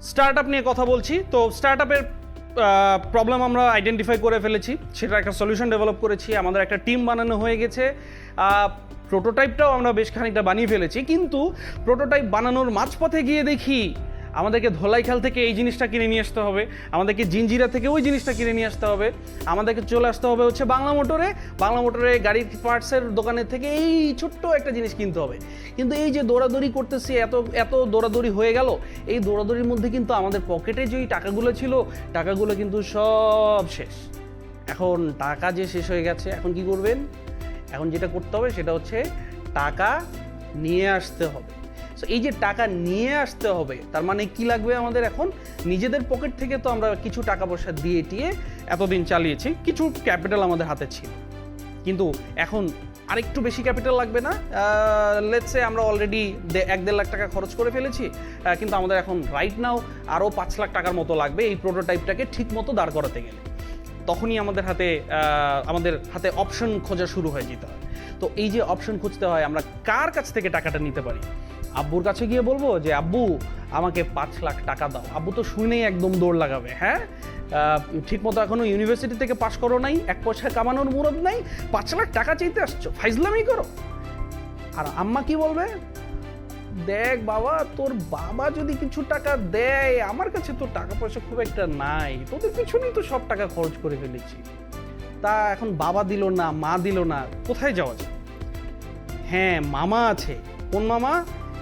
Start up নিয়ে কথা বলছি। তো স্টার্ট আপের প্রবলেম আমরা আইডেন্টিফাই করে ফেলেছি। সেটা একটা সলিউশন ডেভেলপ করেছি। আমাদের একটা টিম বানানো হয়ে গেছে। প্রোটোটাইপটাও আমরা বেশ খানিকটা বানিয়ে ফেলেছি। কিন্তু প্রোটোটাইপ বানানোর মাঝপথে গিয়ে দেখি আমাদেরকে ধোলাইখাল থেকে এই জিনিসটা কিনে নিয়ে আসতে হবে, আমাদেরকে জিঞ্জিরা থেকে ওই জিনিসটা কিনে নিয়ে আসতে হবে, আমাদেরকে চলে আসতে হবে হচ্ছে বাংলা মোটরে বাংলা মোটরে গাড়ির পার্টসের দোকানের থেকে এই ছোট্ট একটা জিনিস কিনতে হবে। কিন্তু এই যে দৌড়াদৌড়ি করতেছি, এত এত দৌড়াদৌড়ি হয়ে গেল, এই দৌড়াদৌড়ির মধ্যে কিন্তু আমাদের পকেটে যে ওই টাকাগুলো ছিল, টাকাগুলো কিন্তু সব শেষ। এখন টাকা যে শেষ হয়ে গেছে, এখন কি করবেন? এখন যেটা করতে হবে সেটা হচ্ছে টাকা নিয়ে আসতে হবে। সো এই যে টাকা নিয়ে আসতে হবে, তার মানে কি লাগবে আমাদের এখন? নিজেদের পকেট থেকে তো আমরা কিছু টাকা পয়সা দিয়ে টিয়ে এতদিন চালিয়েছি, কিছু ক্যাপিটাল আমাদের হাতে ছিল। কিন্তু এখন আরেকটু বেশি ক্যাপিটাল লাগবে না। লেটসে আমরা অলরেডি এক দেড় লাখ টাকা খরচ করে ফেলেছি কিন্তু আমাদের এখন রাইট নাও আরও পাঁচ লাখ টাকার মতো লাগবে এই প্রোটোটাইপটাকে ঠিক মতো দাঁড় করাতে গেলে। তখনই আমাদের হাতে আমাদের হাতে অপশন খোঁজা শুরু হয়ে যেতে হয়। তো এই যে অপশন খুঁজতে হয়, আমরা কার কাছ থেকে টাকাটা নিতে পারি? আব্বুর কাছে গিয়ে বলব যে, আব্বু, আমাকে পাঁচ লাখ টাকা দাও। আব্বু তো শুনেই একদম দৌড় লাগাবে হ্যাঁ? ঠিক মতো এখনও ইউনিভার্সিটি থেকে পাশ করো নাই, এক পয়সা কামানোর মুরদ নাই, পাঁচ লাখ টাকা চাইতে আসছো, ফাইজলামি করো। আর আম্মা কি বলবে? দেখ বাবা, তোর বাবা যদি কিছু টাকা দেয়, আমার কাছে তো টাকা পয়সা খুব একটা নাই, তোদের পিছনেই তো সব টাকা খরচ করে ফেলেছি। তা এখন বাবা দিল না, মা দিল না, কোথায় যাওয়া যায়? হ্যাঁ মামা আছে। কোন মামা?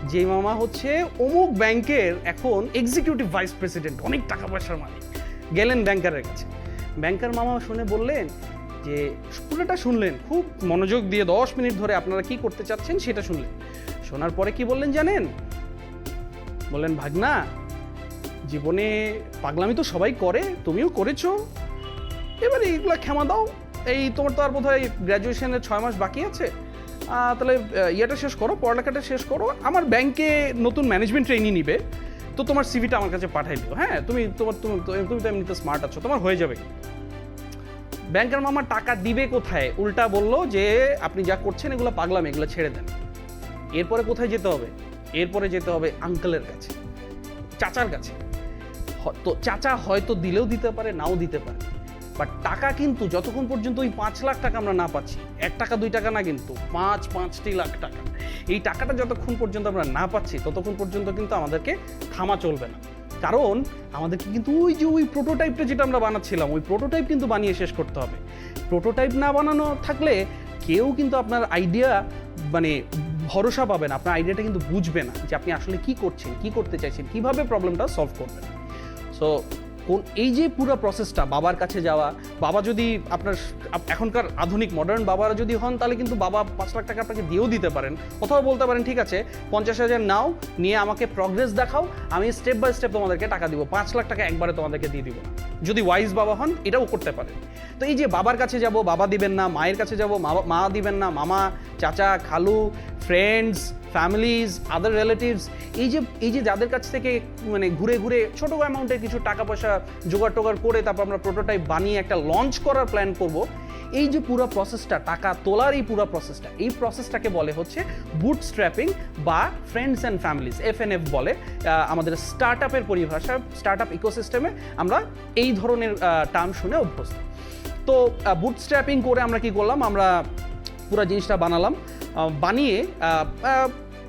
যে মামা হচ্ছে অমুক ব্যাংকের এখন এক্সিকিউটিভ ভাইস প্রেসিডেন্ট অনেক টাকা পয়সার মালিক। গেলেন ব্যাংকারের কাছে। ব্যাংকার মামা শুনে বললেন যে পুরোটা শুনলেন? খুব মনোযোগ দিয়ে দশ মিনিট ধরে আপনারা কি করতে চাচ্ছেন সেটা শুনলেন। শোনার পরে কি বললেন জানেন? বললেন, ভাগনা, জীবনে পাগলামি তো সবাই করে, তুমিও করেছ। এবারে এইগুলো ক্ষমা দাও। এই তোমার তো আর বোধ হয় গ্র্যাজুয়েশনের ছয় মাস বাকি আছে। তাহলে ইয়েটা শেষ করো, পড়ালেখাটা শেষ করো। আমার ব্যাংকে নতুন ম্যানেজমেন্ট ট্রেনিং নিবে, তো তোমার সিভিটা আমার কাছে পাঠাই দিও। হ্যাঁ তুমি তোমার, তুমি তুমি তো এমনিতে স্মার্ট আছো, তোমার হয়ে যাবে। ব্যাংকের মামা টাকা দিবে কোথায়? উল্টা বলল যে, আপনি যা করছেন, এগুলো পাগলাম, এগুলো ছেড়ে দেন। এরপরে কোথায় যেতে হবে? এরপরে যেতে হবে আঙ্কেলের কাছে, চাচার কাছে। তো চাচা হয়তো দিলেও দিতে পারে, নাও দিতে পারে। বাট টাকা কিন্তু যতক্ষণ পর্যন্ত ওই পাঁচ লাখ টাকা আমরা না পাচ্ছি, এক টাকা, দুই টাকা না কিন্তু, পাঁচ, পাঁচটি লাখ টাকা। এই টাকাটা যতক্ষণ পর্যন্ত আমরা না পাচ্ছি, ততক্ষণ পর্যন্ত কিন্তু আমাদেরকে থামা চলবে না। কারণ আমাদেরকে কিন্তু ওই যে ওই প্রোটোটাইপটা যেটা আমরা বানাচ্ছিলাম, ওই প্রোটোটাইপ কিন্তু বানিয়ে শেষ করতে হবে। প্রোটোটাইপ না বানানো থাকলে কেউ কিন্তু আপনার আইডিয়া মানে ভরসা পাবে না, আপনার আইডিয়াটা কিন্তু বুঝবে না যে আপনি আসলে কি করছেন, কি করতে চাইছেন, কীভাবে প্রবলেমটা সলভ করবেন। সো কোন এই যে পুরো প্রসেসটা বাবার কাছে যাওয়া, বাবা যদি আপনার এখনকার আধুনিক মডার্ন বাবারা যদি হন, তাহলে কিন্তু বাবা পাঁচ লাখ টাকা আপনাকে দিয়েও দিতে পারেন। অথবা বলতে পারেন, ঠিক আছে, পঞ্চাশ হাজার নাও, নিয়ে আমাকে প্রগ্রেস দেখাও, আমি স্টেপ বাই স্টেপ তোমাদেরকে টাকা দিব। পাঁচ লাখ টাকা একবারে তোমাদেরকে দিয়ে দিব। যদি ওয়াইজ বাবা হন, এটাও করতে পারেন। তো এই যে বাবার কাছে যাব, বাবা দিবেন না, মায়ের কাছে যাব, মা দিবেন না, মামা, চাচা, খালু ফ্রেন্ডস ফ্যামিলিজ আদার রিলেটিভস এই যে এই যে যাদের কাছ থেকে মানে ঘুরে ঘুরে ছোটো অ্যামাউন্টের কিছু টাকা পয়সা জোগাড় টোগাড় করে তারপর আমরা প্রোটোটাইপ বানিয়ে একটা লঞ্চ করার প্ল্যান করব, এই যে পুরো প্রসেসটা টাকা তোলার এই পুরো প্রসেসটা এই প্রসেসটাকে বলে হচ্ছে বুট স্ট্র্যাপিং বা friends and families F N F বলে আমাদের স্টার্ট আপের পরিভাষা স্টার্ট আপ ইকোসিস্টেমে আমরা এই ধরনের টার্ম শুনে অভ্যস্ত। তো বুট স্ট্র্যাপিং করে আমরা কি করলাম? আমরা পুরো জিনিসটা বানালাম। বানিয়ে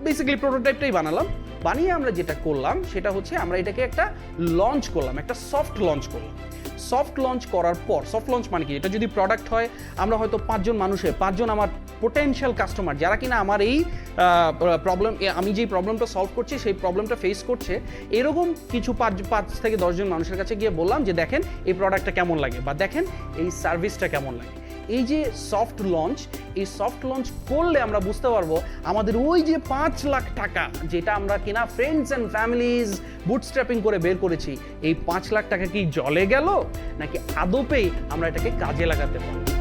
বেসিক্যালি প্রোটোটাইপটাই বানালাম। বানিয়ে আমরা যেটা করলাম, সেটা হচ্ছে আমরা এটাকে একটা লঞ্চ করলাম, একটা সফট লঞ্চ করলাম। সফট লঞ্চ করার পর সফট লঞ্চ মানে কি? এটা যদি প্রোডাক্ট হয়, আমরা হয়তো পাঁচজন মানুষের পাঁচজন আমার পোটেনশিয়াল কাস্টমার যারা কিনা আমার এই প্রবলেম আমি যেই প্রবলেমটা সলভ করছি, সেই প্রবলেমটা ফেস করছে, এরকম কিছু পাঁচ পাঁচ থেকে দশজন মানুষের কাছে গিয়ে বললাম যে, দেখেন, এই প্রোডাক্টটা কেমন লাগে? বা, দেখেন, এই সার্ভিসটা কেমন লাগে? এই যে সফট লঞ্চ এই সফট লঞ্চ করলে আমরা বুঝতে পারব, আমাদের ওই যে পাঁচ লাখ টাকা, যেটা আমরা কিনা ফ্রেন্ডস অ্যান্ড ফ্যামিলিজ বুটস্ট্র্যাপিং করে বের করেছি, এই পাঁচ লাখ টাকা কি জলে গেল? নাকি আদপেই আমরা এটাকে কাজে লাগাতে পারব?